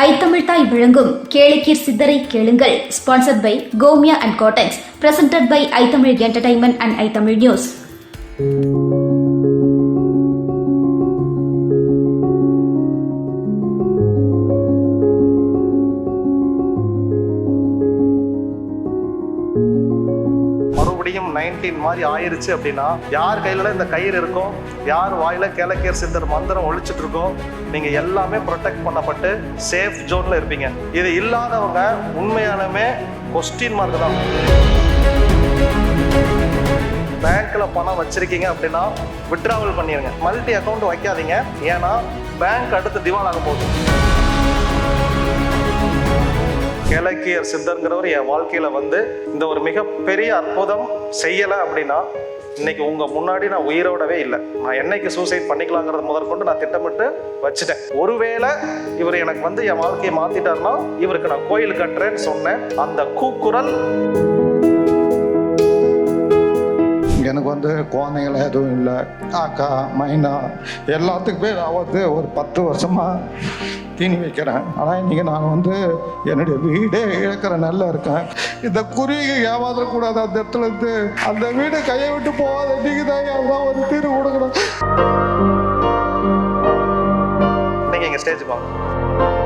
ஐத்தமிழ் தாய் விளங்கும் கேளிக்கீர் சித்தரை கேளுங்கள். Sponsored by Gomia and cottons presented by iTamil entertainment and iTamil news nineteen மாதிரி ஆயிருச்சு அப்படின்னா யார் கையில இந்த கயிறு இருக்கும் யார் வாயில கேளக்கேர் சித்தர் மந்திரம் ஒழிச்சிட்டு இருக்கோ நீங்க எல்லாமே ப்ரொடெக்ட் பண்ணப்பட்டு சேஃப் ஜோன்ல இருப்பீங்க. இது இல்லாதவங்க உண்மையாலுமே கொஸ்டின் மார்க் தான். பேங்க்ல பணம் வச்சிருக்கீங்க அப்படின்னா விட்ராவல் பண்ணிடுங்க மல்டி அக்கௌண்ட் வைக்காதீங்க. ஏன்னா பேங்க் அடுத்து திவாலாக போகுது. கிழக்கியர் சித்தருங்கிறவர் என் வாழ்க்கையில வந்து இந்த ஒரு மிகப்பெரிய அற்புதம் செய்யலை அப்படின்னா இன்னைக்கு உங்க முன்னாடி நான் உயிரோடவே இல்லை. நான் என்னைக்கு சூசைட் பண்ணிக்கலாங்கிறது முதற்கொண்டு நான் திட்டமிட்டு வச்சுட்டேன். ஒருவேளை இவர் எனக்கு வந்து என் வாழ்க்கையை மாற்றிட்டாருன்னா இவருக்கு நான் கோயில் கட்டுறேன்னு சொன்னேன். அந்த கூக்குரல் எனக்கு வந்து குழந்தைங்கள எதுவும் இல்லை. அக்கா மைனா எல்லாத்துக்குமே நான் வந்து ஒரு பத்து வருஷமா தீனி வைக்கிறேன் ஆனால் இன்றைக்கி நான் வந்து என்னுடைய வீடே இழக்கிற நல்ல இருக்கேன். இந்த குருவியை ஏமாற்றக்கூடாது அந்த இடத்துல இருந்து அந்த வீடு கையை விட்டு போகாத நீங்கள் தான் அதான் ஒரு தீர்வு கொடுக்கணும். நீங்கள் எங்கள் ஸ்டேஜுக்கு வாங்க.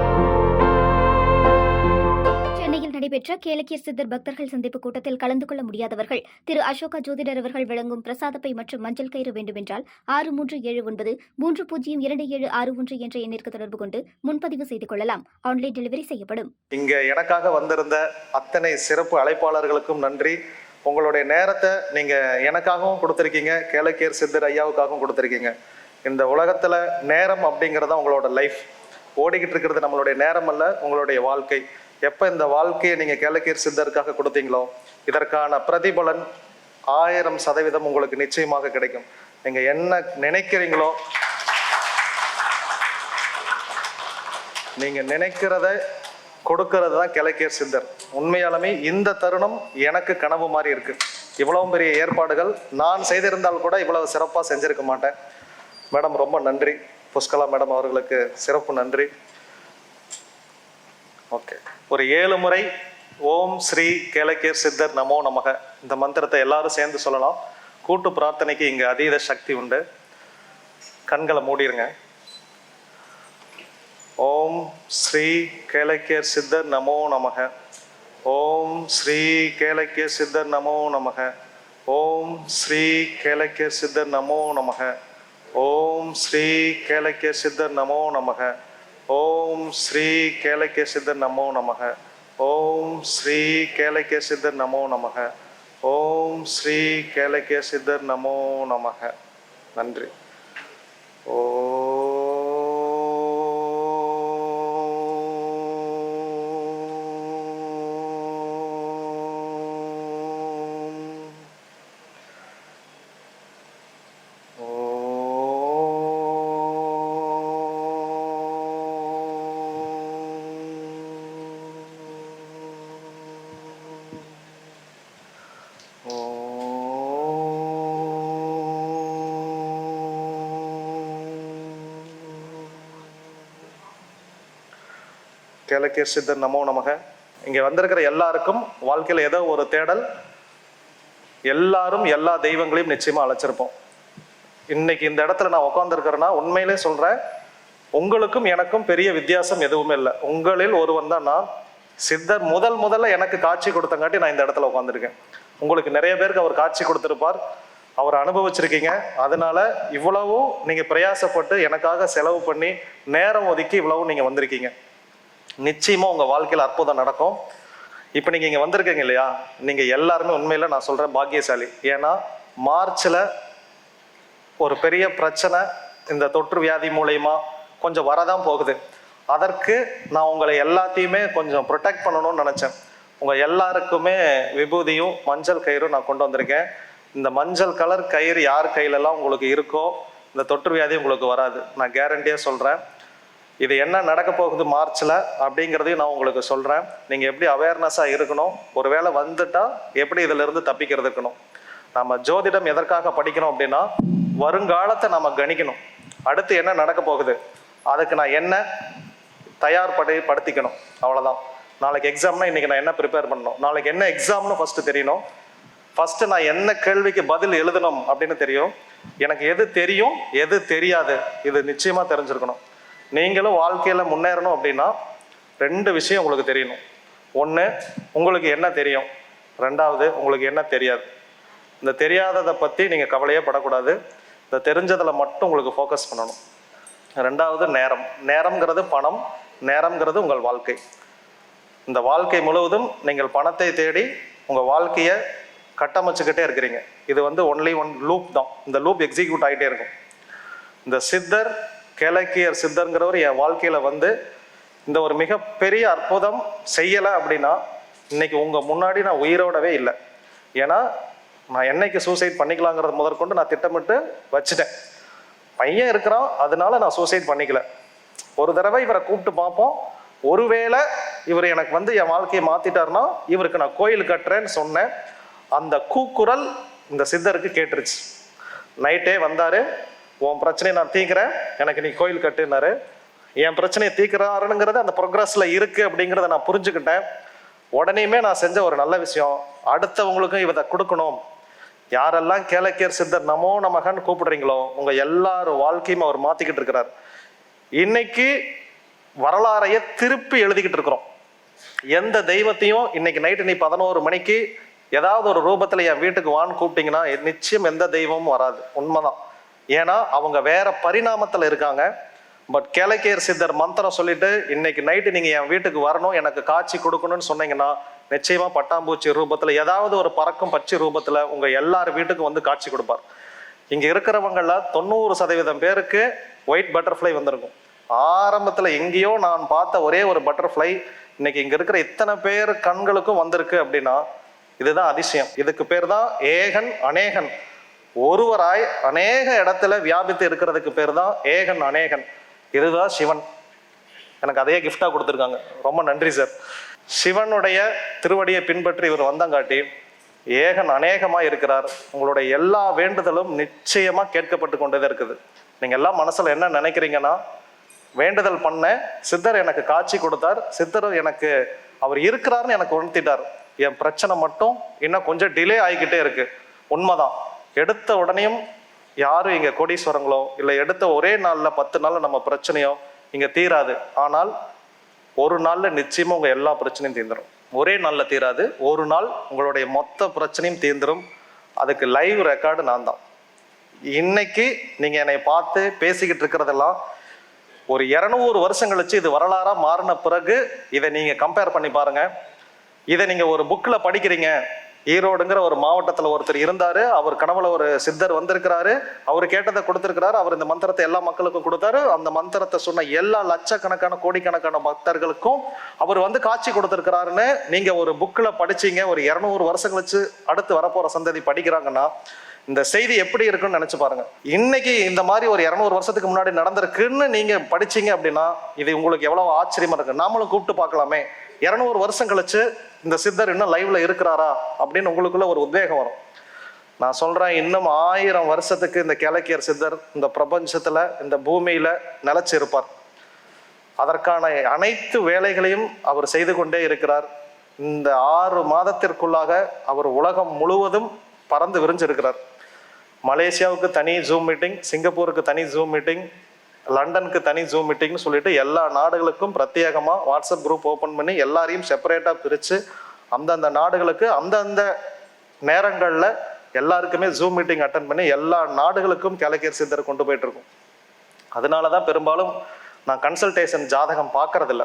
நடைபெற்ற கேளக்கியர் சித்தர் பக்தர்கள் சந்திப்பு கூட்டத்தில் கலந்து கொள்ள முடியாதவர்கள் திரு அசோகா ஜோதிடர் அவர்கள் வழங்கும் பிரசாதப்பை மற்றும் மஞ்சள் கயிறு வேண்டுமென்றால் ஆறு மூன்று ஏழு ஒன்பது மூன்று பூஜ்ஜியம் இரண்டு ஏழு ஆறு ஒன்று என்ற எண்ணிற்கு தொடர்பு கொண்டு முன்பதிவு செய்து கொள்ளலாம். ஆன்லைன் டெலிவரி செய்யப்படும். இங்க எனக்காக வந்திருந்த அத்தனை சிறப்பு அழைப்பாளர்களுக்கும் நன்றி. உங்களுடைய நேரத்தை நீங்க எனக்காகவும் கொடுத்துருக்கீங்க கேலக்கியர் சித்தர் ஐயாவுக்காகவும் கொடுத்துருக்கீங்க. இந்த உலகத்துல நேரம் அப்படிங்கிறது தான் உங்களோட லைஃப் ஓடிக்கிட்டு இருக்கிறது நம்மளுடைய நேரம் அல்ல உங்களுடைய வாழ்க்கை. எப்ப இந்த வாழ்க்கையை நீங்க கேளக்கீர் சித்தருக்காக கொடுத்தீங்களோ இதற்கான பிரதிபலன் ஆயிரம் சதவீதம் உங்களுக்கு நிச்சயமாக கிடைக்கும். நீங்க என்ன நினைக்கிறீங்களோ நீங்க நினைக்கிறத கொடுக்கறது தான் கிழக்கியர் சித்தர். உண்மையாலுமே இந்த தருணம் எனக்கு கனவு மாதிரி இருக்கு. இவ்வளவு பெரிய ஏற்பாடுகள் நான் செய்திருந்தால் கூட இவ்வளவு சிறப்பாக செஞ்சிருக்க மாட்டேன். மேடம் ரொம்ப நன்றி. புஷ்கலா மேடம் அவர்களுக்கு சிறப்பு நன்றி. ஓகே. ஒரு ஏழு முறை ஓம் ஸ்ரீ கேலக்கியர் சித்தர் நமோ நமக. இந்த மந்திரத்தை எல்லாரும் சேர்ந்து சொல்லலாம். கூட்டு பிரார்த்தனைக்கு இங்கே அதீத சக்தி உண்டு. கண்களை மூடிருங்க. ஓம் ஸ்ரீ கேளக்கியர் சித்தர் நமோ நமக. ஓம் ஸ்ரீ கேளக்கியர் சித்தர் நமோ நமக. ஓம் ஸ்ரீ கேளக்கியர் சித்தர் நமோ நமக. ஓம் ஸ்ரீ கேளக்கியர் சித்தர் நமோ நமக. ஓம் ஸ்ரீ கேளக்கிய சித்தர் நமோ நமக. ஓம் ஸ்ரீ கேளக்கிய சித்தர் நமோ நமக. ஓம் ஸ்ரீ கேளக்கிய சித்தர் நமோ நமக. நன்றி. ஓ கேளக்கியர் சித்தர் நமோ நமக. இங்கே வந்திருக்கிற எல்லாருக்கும் வாழ்க்கையில் ஏதோ ஒரு தேடல். எல்லாரும் எல்லா தெய்வங்களையும் நிச்சயமாக அழைச்சிருப்போம். இன்னைக்கு இந்த இடத்துல நான் உட்காந்துருக்கிறேன்னா உண்மையிலே சொல்கிறேன் உங்களுக்கும் எனக்கும் பெரிய வித்தியாசம் எதுவுமே இல்லை. உங்களில் ஒருவன் தான் நான். சித்தர் முதல் முதல்ல எனக்கு காட்சி கொடுத்தங்காட்டி நான் இந்த இடத்துல உட்காந்துருக்கேன் உங்களுக்கு நிறைய பேருக்கு அவர் காட்சி கொடுத்துருப்பார். அவர் அனுபவிச்சிருக்கீங்க. அதனால இவ்வளவும் நீங்கள் பிரயாசப்பட்டு எனக்காக செலவு பண்ணி நேரம் ஒதுக்கி இவ்வளவும் நீங்கள் வந்திருக்கீங்க. நிச்சயமாக உங்கள் வாழ்க்கையில் அற்புதம் நடக்கும். இப்போ நீங்கள் இங்கே வந்திருக்கீங்க இல்லையா? நீங்கள் எல்லாருமே உண்மையில் நான் சொல்கிறேன் பாக்கியசாலி. ஏன்னா மார்ச்சில் ஒரு பெரிய பிரச்சனை இந்த தொற்று வியாதி மூலயமா கொஞ்சம் வரதான் போகுது. அதற்கு நான் உங்களை எல்லாத்தையுமே கொஞ்சம் ப்ரொடெக்ட் பண்ணணும்னு நினச்சேன். உங்கள் எல்லாருக்குமே விபூதியும் மஞ்சள் கயிறும் நான் கொண்டு வந்திருக்கேன். இந்த மஞ்சள் கலர் கயிறு யார் கையிலெல்லாம் உங்களுக்கு இருக்கோ இந்த தொற்று வியாதி உங்களுக்கு வராது. நான் கேரண்டியாக சொல்கிறேன் இது என்ன நடக்க போகுது மார்ச்சில் அப்படிங்கிறதையும் நான் உங்களுக்கு சொல்கிறேன் நீங்கள் எப்படி அவேர்னஸாக இருக்கணும் ஒருவேளை வந்துட்டால் எப்படி இதிலிருந்து தப்பிக்கிறது இருக்கணும். நம்ம ஜோதிடம் எதற்காக படிக்கணும் அப்படின்னா வருங்காலத்தை நம்ம கணிக்கணும். அடுத்து என்ன நடக்க போகுது? அதுக்கு நான் என்ன தயார்படி படுத்திக்கணும். அவ்வளோதான் நாளைக்கு எக்ஸாம்னா இன்றைக்கி நான் என்ன ப்ரிப்பேர் பண்ணணும்? நாளைக்கு என்ன எக்ஸாம்னு ஃபஸ்ட்டு தெரியணும். ஃபஸ்ட்டு நான் என்ன கேள்விக்கு பதில் எழுதணும் அப்படின்னு தெரியும்? எனக்கு எது தெரியும் எது தெரியாது? இது நிச்சயமாக தெரிஞ்சிருக்கணும். நீங்களும் வாழ்க்கையில் முன்னேறணும் அப்படின்னா ரெண்டு விஷயம் உங்களுக்கு தெரியணும். ஒன்று உங்களுக்கு என்ன தெரியும்? ரெண்டாவது உங்களுக்கு என்ன தெரியாது? இந்த தெரியாததை பற்றி நீங்கள் கவலையே படக்கூடாது. இந்த தெரிஞ்சதில் மட்டும் உங்களுக்கு ஃபோக்கஸ் பண்ணணும். ரெண்டாவது நேரம். நேரம்ங்கிறது பணம். நேரம்ங்கிறது உங்கள் வாழ்க்கை. இந்த வாழ்க்கை முழுவதும் நீங்கள் பணத்தை தேடி உங்கள் வாழ்க்கையை கட்டமைச்சுக்கிட்டே இருக்கிறீங்க. இது வந்து ஒன்லி ஒன் லூப் தான். இந்த லூப் எக்ஸிக்யூட் ஆகிட்டே இருக்கும். இந்த சித்தர் கேளக்கியர் சித்தருங்கிறவர் என் வாழ்க்கையில் வந்து இந்த ஒரு மிகப்பெரிய அற்புதம் செய்யலை அப்படின்னா இன்னைக்கு உங்கள் முன்னாடி நான் உயிரோடவே இல்லை. ஏன்னா நான் என்னைக்கு சூசைட் பண்ணிக்கலாங்கிறது முதற்கொண்டு நான் திட்டமிட்டு வச்சுட்டேன். பையன் இருக்கிறான் அதனால நான் சூசைட் பண்ணிக்கல. ஒரு தடவை இவரை கூப்பிட்டு பார்ப்போம். ஒருவேளை இவர் எனக்கு வந்து என் வாழ்க்கையை மாத்திட்டாருன்னா இவருக்கு நான் கோயில் கட்டுறேன்னு சொன்னேன். அந்த கூக்குரல் இந்த சித்தருக்கு கேட்டுருச்சு. நைட்டே வந்தாரு. உன் பிரச்சனையை நான் தீக்கிறேன் எனக்கு நீ கோயில் கட்டுனாரு என் பிரச்சனையை தீக்கிறாருங்கிறது அந்த ப்ரோக்ரஸில் இருக்குது அப்படிங்கிறத நான் புரிஞ்சுக்கிட்டேன். உடனேயுமே நான் செஞ்ச ஒரு நல்ல விஷயம். அடுத்தவங்களுக்கும் இதை கொடுக்கணும். யாரெல்லாம் கேளக்கியர் சித்தர் நமோ நமகன்னு கூப்பிடுறீங்களோ உங்கள் எல்லாரும் வாழ்க்கையும் அவர் மாற்றிக்கிட்டு இருக்கிறார். இன்னைக்கு வரலாறைய திருப்பி எழுதிக்கிட்டு இருக்கிறோம். எந்த தெய்வத்தையும் இன்னைக்கு நைட்டு நீ பதினோரு மணிக்கு ஏதாவது ஒரு ரூபத்தில் என் வீட்டுக்கு வான்னு கூப்பிட்டீங்கன்னா நிச்சயம் எந்த தெய்வமும் வராது. உண்மைதான். ஏன்னா அவங்க வேற பரிணாமத்தில் இருக்காங்க. பட் கேளக்கேர் சித்தர் மந்திரம் சொல்லிட்டு இன்னைக்கு நைட்டு நீங்கள் என் வீட்டுக்கு வரணும் எனக்கு காட்சி கொடுக்கணும்னு சொன்னீங்கன்னா நிச்சயமாக பட்டாம்பூச்சி ரூபத்தில் ஏதாவது ஒரு பறக்கும் பச்சை ரூபத்தில் உங்கள் எல்லார் வீட்டுக்கும் வந்து காட்சி கொடுப்பார். இங்கே இருக்கிறவங்கள தொண்ணூறு சதவீதம் பேருக்கு ஒயிட் பட்டர்ஃப்ளை வந்திருக்கும். ஆரம்பத்தில் எங்கேயோ நான் பார்த்த ஒரே ஒரு பட்டர்ஃப்ளை இன்னைக்கு இங்கே இருக்கிற இத்தனை பேர் கண்களுக்கும் வந்திருக்கு அப்படின்னா இதுதான் அதிசயம். இதுக்கு பேர் தான் ஏகன் அநேகன். ஒருவராய் அநேக இடத்துல வியாபித்து இருக்கிறதுக்கு பேர் தான் ஏகன் அநேகன். இதுதான் சிவன். எனக்கு அதையே கிஃப்டாக கொடுத்துருக்காங்க. ரொம்ப நன்றி சார் சிவனுடைய திருவடியை பின்பற்றி இவர் வந்தங்காட்டி ஏகன் அநேகமாக இருக்கிறார். உங்களுடைய எல்லா வேண்டுதலும் நிச்சயமாக கேட்கப்பட்டு கொண்டே இருக்குது. நீங்கள் எல்லாம் மனசில் என்ன நினைக்கிறீங்கன்னா வேண்டுதல் பண்ண சித்தர் எனக்கு காட்சி கொடுத்தார். சித்தர் எனக்கு அவர் இருக்கிறாருன்னு எனக்கு உணர்த்திட்டார். என் பிரச்சனை மட்டும் இன்னும் கொஞ்சம் டிலே ஆகிக்கிட்டே இருக்கு. உண்மைதான். எடுத்த உடனேயும் யாரும் இங்கே கோடீஸ்வரங்களோ இல்லை எடுத்த ஒரே நாளில் பத்து நாளில் நம்ம பிரச்சனையோ இங்கே தீராது. ஆனால் ஒரு நாளில் நிச்சயமாக உங்கள் எல்லா பிரச்சனையும் தீர்ந்துடும் ஒரே நாளில் தீராது. ஒரு நாள் உங்களுடைய மொத்த பிரச்சனையும் தீர்ந்துடும் அதுக்கு லைவ் ரெக்கார்டு நான் தான் இன்னைக்கு நீங்கள் என்னை பார்த்து பேசிக்கிட்டு இருக்கிறதெல்லாம் ஒரு இரநூறு வருஷம் கழிச்சு இது வரலாறாக மாறின பிறகு இதை நீங்கள் கம்பேர் பண்ணி பாருங்கள் இதை நீங்கள் ஒரு புக்கில் படிக்கிறீங்க. ஈரோடுங்கிற ஒரு மாவட்டத்தில் ஒருத்தர் இருந்தார். அவர் கனவுல ஒரு சித்தர் வந்திருக்கிறாரு. அவர் கேட்டதை கொடுத்துருக்கிறாரு. அவர் இந்த மந்திரத்தை எல்லா மக்களுக்கும் கொடுத்தாரு. அந்த மந்திரத்தை சொன்ன எல்லா லட்சக்கணக்கான கோடிக்கணக்கான பக்தர்களுக்கும் அவர் வந்து காட்சி கொடுத்துருக்கிறாருன்னு நீங்கள் ஒரு புக்கில் படிச்சீங்க. ஒரு இரநூறு வருஷம் கழிச்சு அடுத்து வரப்போகிற சந்ததி படிக்கிறாங்கன்னா இந்த செய்தி எப்படி இருக்குன்னு நினைச்சு பாருங்க. இன்னைக்கு இந்த மாதிரி ஒரு இரநூறு வருஷத்துக்கு முன்னாடி நடந்திருக்குன்னு நீங்க படிச்சீங்க அப்படின்னா இது உங்களுக்கு எவ்வளவு ஆச்சரியமா இருக்கு. நாமளும் கூப்பிட்டு பார்க்கலாமே. இரநூறு வருஷம் கழிச்சு இந்த சித்தர் இன்னும் லைவ்ல இருக்கிறாரா அப்படின்னு உங்களுக்குள்ள ஒரு உத்வேகம் வரும். நான் சொல்றேன் இன்னும் ஆயிரம் வருஷத்துக்கு இந்த கிழக்கியர் சித்தர் இந்த பிரபஞ்சத்துல இந்த பூமியில நிலைச்சு இருப்பார் அதற்கான அனைத்து வேலைகளையும் அவர் செய்து கொண்டே இருக்கிறார். இந்த ஆறு மாதத்திற்குள்ளாக அவர் உலகம் முழுவதும் பறந்து விரிஞ்சிருக்கிறார். மலேசியாவுக்கு தனி ஜூம் மீட்டிங் சிங்கப்பூருக்கு தனி ஜூம் மீட்டிங் லண்டனுக்கு தனி ஜூம் மீட்டிங்னு சொல்லிட்டு எல்லா நாடுகளுக்கும் பிரத்யேகமாக வாட்ஸ்அப் குரூப் ஓப்பன் பண்ணி எல்லாரையும் செப்பரேட்டாக பிரித்து அந்தந்த நாடுகளுக்கு அந்தந்த நேரங்களில் எல்லாருக்குமே ஜூம் மீட்டிங் அட்டன் பண்ணி எல்லா நாடுகளுக்கும் கிழக்கியர் சித்தர் கொண்டு போயிட்டு இருக்கோம் அதனாலதான் பெரும்பாலும் நான் கன்சல்டேஷன் ஜாதகம் பார்க்கறதில்ல.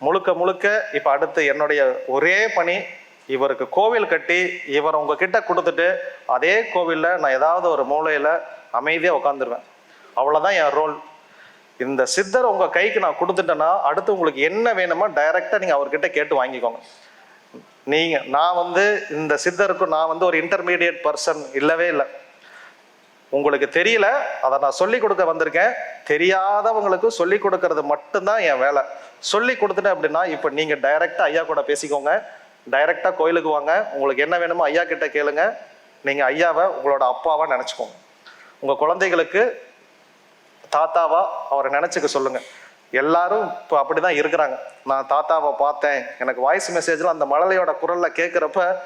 முழுக்க முழுக்க இப்போ அடுத்து என்னுடைய ஒரே பணி இவருக்கு கோவில் கட்டி இவர் உங்ககிட்ட கொடுத்துட்டு அதே கோவிலில் நான் ஏதாவது ஒரு மூலையில் அமைதியாக உட்காந்துருவேன் அவ்வளோதான் என் ரோல் இந்த சித்தர் உங்கள் கைக்கு நான் கொடுத்துட்டேன்னா அடுத்து உங்களுக்கு என்ன வேணுமோ டைரெக்டாக நீங்கள் அவர்கிட்ட கேட்டு வாங்கிக்கோங்க. நீங்கள் நான் வந்து இந்த சித்தருக்கு நான் வந்து ஒரு இன்டர்மீடியட் பர்சன் இல்லவே இல்லை. உங்களுக்கு தெரியல அதை நான் சொல்லி கொடுக்க வந்திருக்கேன். தெரியாதவங்களுக்கு சொல்லி கொடுக்கறது மட்டும்தான் என் வேலை. சொல்லி கொடுத்துட்டேன் அப்படின்னா இப்போ நீங்கள் டைரெக்டாக ஐயா கூட பேசிக்கோங்க. டைரெக்டாக கோயிலுக்கு வாங்க. உங்களுக்கு என்ன வேணுமோ ஐயா கிட்ட கேளுங்க. நீங்கள் ஐயாவை உங்களோட அப்பாவை நினச்சிக்கோங்க. உங்கள் குழந்தைகளுக்கு தாத்தாவா அவரை நினைச்சுக்க சொல்லுங்க. எல்லாரும் இப்போ அப்படிதான் இருக்கிறாங்க. நான் தாத்தாவை பார்த்தேன். எனக்கு வாய்ஸ் மெசேஜ்ல அந்த மழலையோட குரல்ல கேட்குறப்ப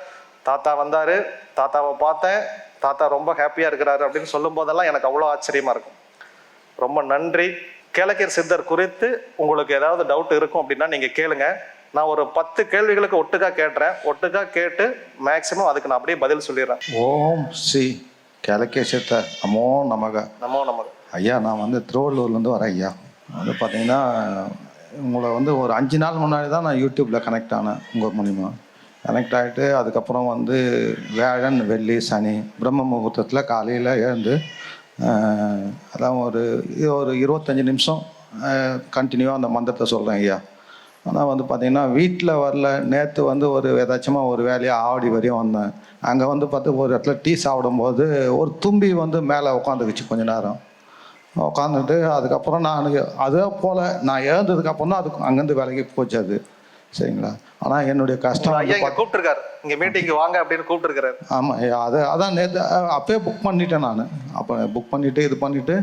தாத்தா வந்தாரு. தாத்தாவை பார்த்தேன். தாத்தா ரொம்ப ஹாப்பியா இருக்கிறாரு. அப்படின்னு சொல்லும் போதெல்லாம் எனக்கு அவ்வளோ ஆச்சரியமா இருக்கும். ரொம்ப நன்றி. கேளக்கீர் சித்தர் குறித்து உங்களுக்கு ஏதாவது டவுட் இருக்கும் அப்படின்னா நீங்க கேளுங்க. நான் ஒரு பத்து கேள்விகளுக்கு ஒட்டுக்கா கேட்டுறேன். ஒட்டுக்கா கேட்டு மேக்சிமம் அதுக்கு நான் அப்படியே பதில் சொல்லிடுறேன். ஓம் ஸ்ரீ கேலகேசத்த நமோ நமக. நம்ம நமக்கு ஐயா நான் வந்து திருவள்ளூர்லேருந்து வரேன் ஐயா. வந்து பார்த்தீங்கன்னா உங்களை வந்து ஒரு அஞ்சு நாள் முன்னாடி தான் நான் யூடியூப்பில் கனெக்ட் ஆனேன் உங்கள் மூலிமா கனெக்ட் ஆகிட்டு அதுக்கப்புறம் வந்து வேழன் வெள்ளி சனி பிரம்ம முகூர்த்தத்தில் காலையில் எழுந்து அதான் ஒரு இது ஒரு இருபத்தஞ்சி நிமிஷம் கண்டினியூவாக அந்த மந்திரத்தை சொல்கிறேன் ஐயா. ஆனால் வந்து பார்த்தீங்கன்னா வீட்டில் வரல. நேற்று வந்து ஒரு ஏதாச்சுமா ஒரு வேலையாக ஆவடி வரையும் வந்தேன். அங்கே வந்து பார்த்து ஒரு இடத்துல டீ சாப்பிடும்போது ஒரு தும்பி வந்து மேலே உட்காந்துக்குச்சு கொஞ்ச நேரம். உட்காந்துட்டு அதுக்கப்புறம் நான் அதே போல் நான் எழுந்ததுக்கப்புறம் தான் அதுக்கு அங்கேருந்து வேலைக்கு போச்சு அது சரிங்களா? ஆனால் என்னுடைய கஷ்டம் கூப்பிட்டுருக்காரு. இங்க மீட்டிங்கு வாங்க அப்படின்னு கூப்பிட்டுருக்காரு ஆமாம் அது அதான் நேற்று அப்பயே புக் பண்ணிட்டேன் நான். அப்போ புக் பண்ணிவிட்டு இது பண்ணிவிட்டு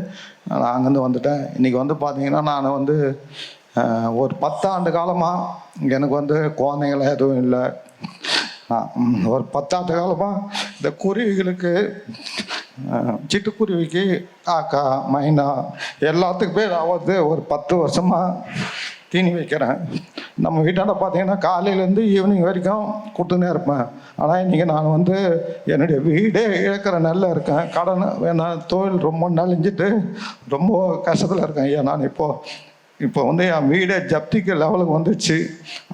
நான் அங்கேருந்து வந்துட்டேன். இன்றைக்கி வந்து பார்த்தீங்கன்னா நான் வந்து ஒரு பத்தாண்டு காலமாக எனக்கு வந்து குழந்தைங்கள எதுவும் இல்லை. ஒரு பத்தாண்டு காலமாக இந்த குருவிகளுக்கு சிட்டுக்குருவிக்கு காக்கா மைனா எல்லாத்துக்கும் நான் வந்து ஒரு பத்து வருஷமாக தீனி வைக்கிறேன். நம்ம வீட்டாண்ட பார்த்தீங்கன்னா காலையிலேருந்து ஈவினிங் வரைக்கும் கூட்டுனே இருப்பேன். ஆனால் இன்றைக்கி நான் வந்து என்னுடைய வீடே இழக்கிற நல்ல இருக்கேன். கடன் வேணா தொழில் ரொம்ப நலிஞ்சிட்டு ரொம்ப கஷ்டத்தில் இருக்கேன். ஐயா நான் இப்போது இப்போ வந்து என் வீடே ஜப்திக்கு லெவலுக்கு வந்துச்சு.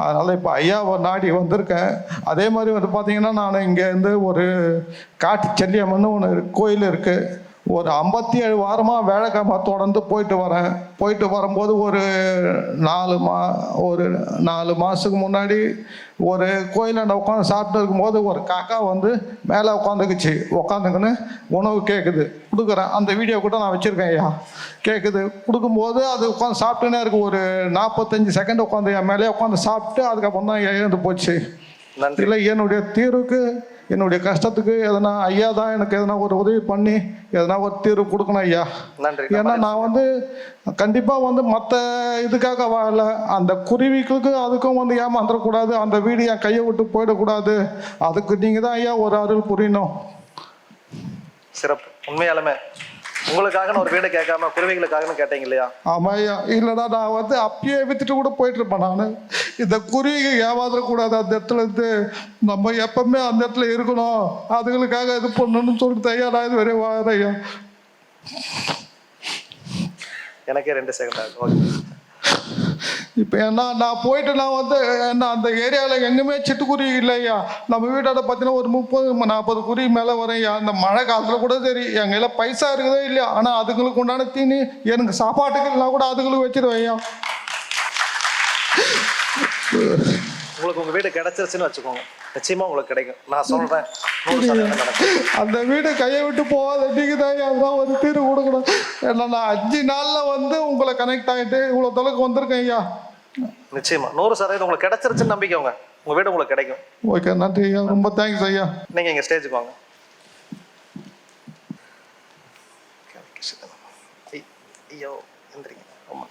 அதனால் இப்போ ஐயாவை நாடி வந்திருக்கேன். அதே மாதிரி வந்து பார்த்தீங்கன்னா நான் இங்கேருந்து ஒரு காட்டு செல்லியம்மன்னு ஒன்று கோயில் இருக்குது ஒரு ஐம்பத்தி ஏழு வாரமாக வேலைக்கிழமை தொடர்ந்து போயிட்டு வரேன். போயிட்டு வரும்போது ஒரு நாலு மா ஒரு நாலு மாதத்துக்கு முன்னாடி ஒரு கோயிலாண்ட உட்காந்து சாப்பிட்டு இருக்கும்போது ஒரு காக்கா வந்து மேலே உட்காந்துக்குச்சு. உட்காந்துக்குன்னு உணவு கேட்குது கொடுக்குறேன். அந்த வீடியோ கூட நான் வச்சுருக்கேன் ஐயா. கேட்குது கொடுக்கும்போது அது உட்காந்து சாப்பிட்டுனே இருக்கு. ஒரு நாற்பத்தஞ்சு செகண்ட் உட்காந்து என் மேலே உட்காந்து சாப்பிட்டு அதுக்கப்புறம் தான் எழுந்து போச்சு. இல்லை என்னுடைய தீர்வுக்கு என்னுடைய கஷ்டத்துக்கு எதனா ஐயா தான் எனக்கு எதனா ஒரு உதவி பண்ணி எதனா ஒரு தீர்வு கொடுக்கணும் ஐயா. நன்றி ஏன்னா நான் வந்து கண்டிப்பாக வந்து மற்ற இதுக்காக வாழல. அந்த குருவிகளுக்கு அதுக்கும் வந்து ஏமாந்துடக்கூடாது அந்த வீடு என் கையை விட்டு போயிடக்கூடாது. அதுக்கு நீங்கள் தான் ஐயா ஒரு அருள் புரியணும். சிறப்பு. உண்மையாலுமே உங்களுக்காக ஒரு வீடு கேட்காம குருவிகளுக்காகன்னு கேட்டீங்க இல்லையா? ஆமாம் ஐயா இல்லைடா நான் வந்து அப்பயே வித்துட்டு கூட போயிட்டு இருப்பேன் நான். இந்த குருவிக்கு ஏமாந்துடக்கூடாது அந்த இடத்துல இருந்து. நம்ம எப்பவுமே அந்த இடத்துல இருக்கணும். அதுகளுக்காக இது பண்ணணும்னு சொல்லிட்டு ஐயா நான் இது வரையும் வாழறேன் ஐயா. எனக்கே ரெண்டு செகண்ட் ஆகும் ஓகே இப்போ என்ன நான் போயிட்டு நான் வந்து என்ன அந்த ஏரியாவில் எங்குமே சிட்டுக்குருவி இல்லையா? நம்ம வீட்டோட பார்த்தீங்கன்னா ஒரு முப்பது நாற்பது குருவி மேலே வரையா இந்த மழை காலத்தில் கூட சரி எங்கள் பைசா இருக்குதோ இல்லையா ஆனால் அதுங்களுக்கு உண்டான தீனி எனக்கு சாப்பாட்டுக்கு இல்லைனா கூட அதுங்களுக்கு வச்சிருவேன் உங்களுக்கு உங்க வீடு கிடைச்சிருச்சுன்னு வச்சுக்கோங்க. நிச்சயமா உங்களுக்கு கிடைக்கும். நான் சொல்றேன். நூறு சதவீதம் நடக்கும். அந்த வீடு கையை விட்டு போகாத நீங்கள் தான் அதுதான் ஒரு தீர்வு கொடுக்கணும்? ஏன்னா நான் அஞ்சு நாளில் வந்து உங்களை கனெக்ட் ஆகிட்டு இவ்வளோ தொலைக்கு வந்திருக்கேன் ஐயா. நிச்சயமா. நூறு சதவீதம் உங்களுக்கு கிடைச்சிருச்சுன்னு நம்பிக்கை உங்க உங்க வீடு உங்களுக்கு கிடைக்கும். ஓகே நன்றி ஐயா. ரொம்ப தேங்க்ஸ் ஐயா. நீங்க இங்க ஸ்டேஜுக்கு வாங்க. ஐயோ எந்திரிங்க. ஆமா.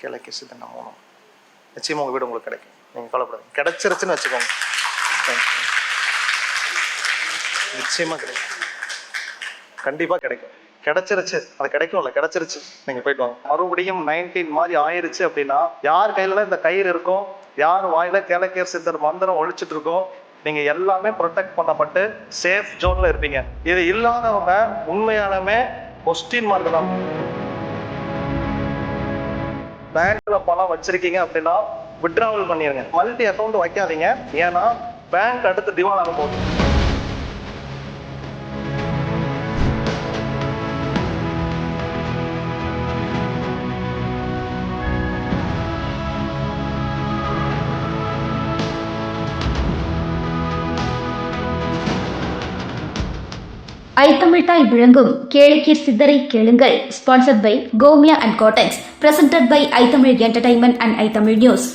கிழக்கு சித்தன் மூணு நிச்சயமாக உங்கள் வீடு உங்களுக்கு கிடைக்கும். நீங்கள் கவலைப்படாதீங்க. கிடைச்சிருச்சுன்னு வச்சுக்கோங்க. நிச்சயமாக கிடைக்கும். கண்டிப்பாக கிடைக்கும். கிடைச்சிருச்சு. அது கிடைக்கும்ல. கிடைச்சிருச்சு. நீங்க போயிட்டு வாங்க. மறுபடியும் நைன்டீன் மாதிரி ஆயிருச்சு அப்படின்னா யார் கையில இந்த கயிறு இருக்கும் யார் வாயில கிழக்கேர் சித்தர் மந்திரம் ஒழிச்சிட்டு இருக்கோ நீங்க எல்லாமே ப்ரொடெக்ட் பண்ணப்பட்டு சேஃப் ஜோன்ல இருப்பீங்க. இது இல்லாதவங்க உண்மையாலுமே கொஸ்டின் மார்க் தான். பேங்க்ல பணம் வச்சிருக்கீங்க அப்படின்னா விட்ராவல் பண்ணிருங்க. மல்டி அக்கௌண்ட் வைக்காதீங்க. ஏன்னா பேங்க் அடுத்து திவாலாக ஆக போகுது ஐத்தமிழ்தாய் விளங்கும் கேளிக்கீர் சித்தரை கேளுங்கள். Sponsored by Gomia and cottons presented by iTamil entertainment and iTamil news